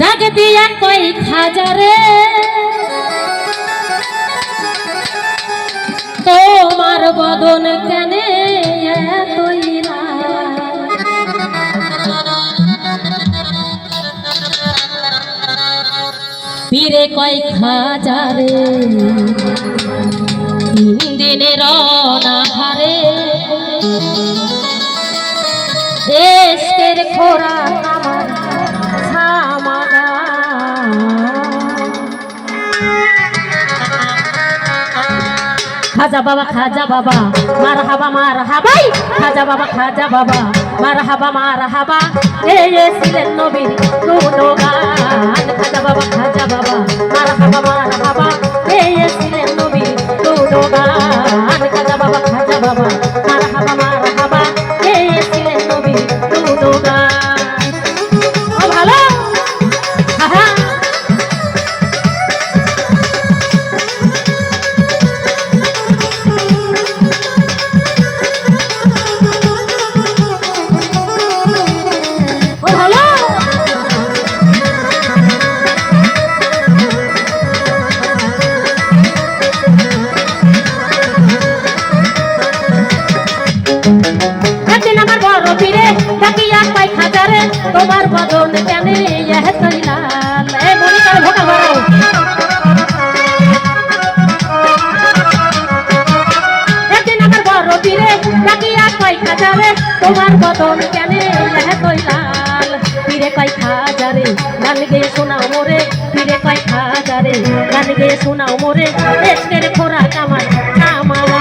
ডাক দিয়া কই খাজারে তোমার বদন কেনে? পীরে কয় খাজারে তিন দিনের অনাহারে খোরা আমার খাজা বাবা খাজা বাবা মার হাবা মার হাবাই খাজা বাবা খাজা বাবা মার হাবা মার হাবা এ নবীর তোমার বদন কেনে এতই লাল? ফিরে কয় খাজারে, গান গেয়ে শোনাও মোরে। ফিরে কয় খাজারে, গান গেয়ে শোনাও মোরে। দেশের খোরা কামাই কামালা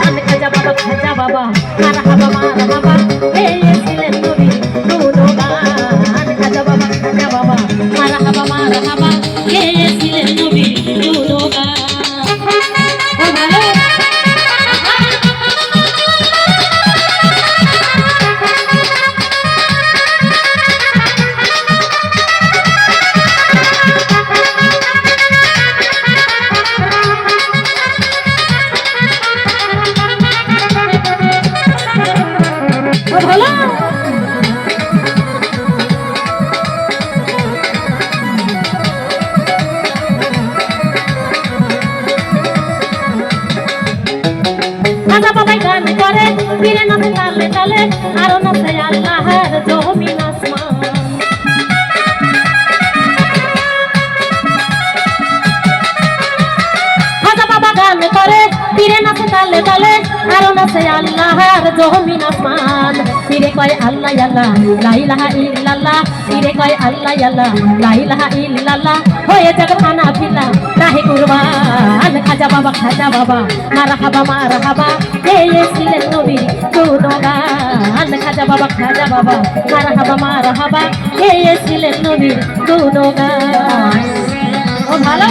গান খাজা বাবা খাজা বাবা, মারা হাবা মারা হাবা। ফিরে নাচে তালে তালে, আরও নাচে আল্লাহর জমিন আসমান রাজা বাবা গান করে, ফিরে নাচে তালে তালে, আরও নাচে আল্লাহর জমিন আসমান ফিরে কয় আল্লাহ আল্লাহ লাইলাহা ইল্লাল্লাহ। ফিরে কয় আল্লাহ আল্লাহ লাইলাহা ইল্লাল্লাহ। হয়ে যাবে বাবা খাজা বাবা মারা হাবা মারা হাবা এই ছিলেন নবীর গুণগান খাজা বাবা খাজা বাবা মারা হাবা মারা হাবা এই ছিলেন নবীর গুণগান ও ভালো?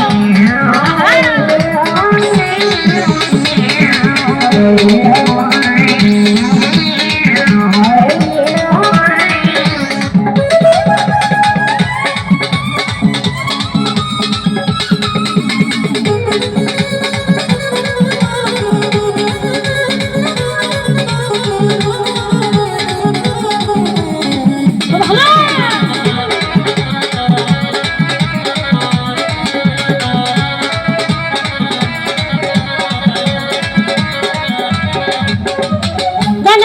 ও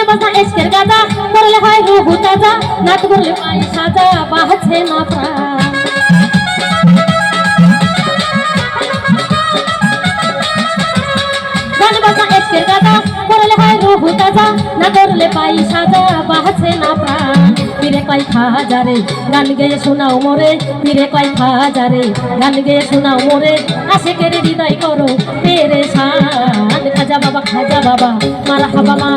বাজা এসকের গাজা করলে হয় রুহু তাজা নাচ করলে পাই সাজা বাহাছে শান খাজা বাবা খাজা বাবা, মারা হাবা মারা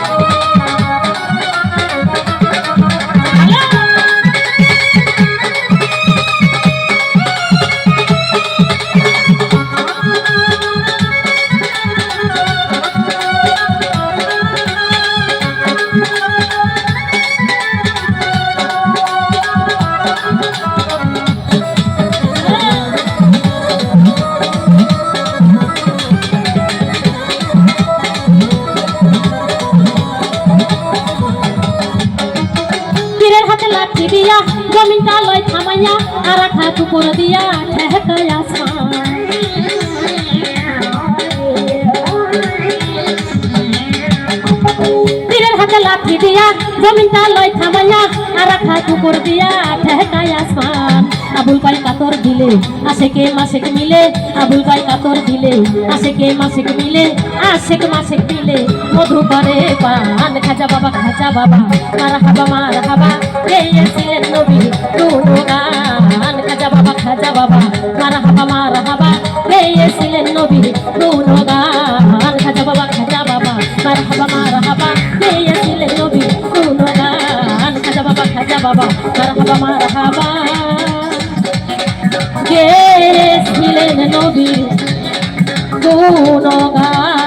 দুনো গান জমিনটা লয় থামাইয়া আর রাখা কুকুর দিয়া ঠেকায় আসমান তীরের হাতে লাঠি দিয়া জমিনটা লয় থামাইয়া আর রাখা কুকুর দিয়া ঠেকায় আসমান আবুল পাই কাতর দিলে, আশেকে মাসেক মিলে, আবুল পাই কাতর দিলে, আশেকে মাসেক মিলে, আশেক মাসেক মিলে মধু করে পান, খাজা বাবা খাজা বাবা, মার হাবা মার হাবা গেয়েছিলেন নবী গান খাজা বাবা খাজা বাবা, মার হাবা মার হাবা গেয়েছিলেন নবী গান খাজা বাবা খাজা বাবা, মার হাবা মার হাবা গেয়েছিলেন নবী গান খাজা বাবা খাজা বাবা, মার হাবা মার হাবা। গেয়েছিলেন নবী গুণগান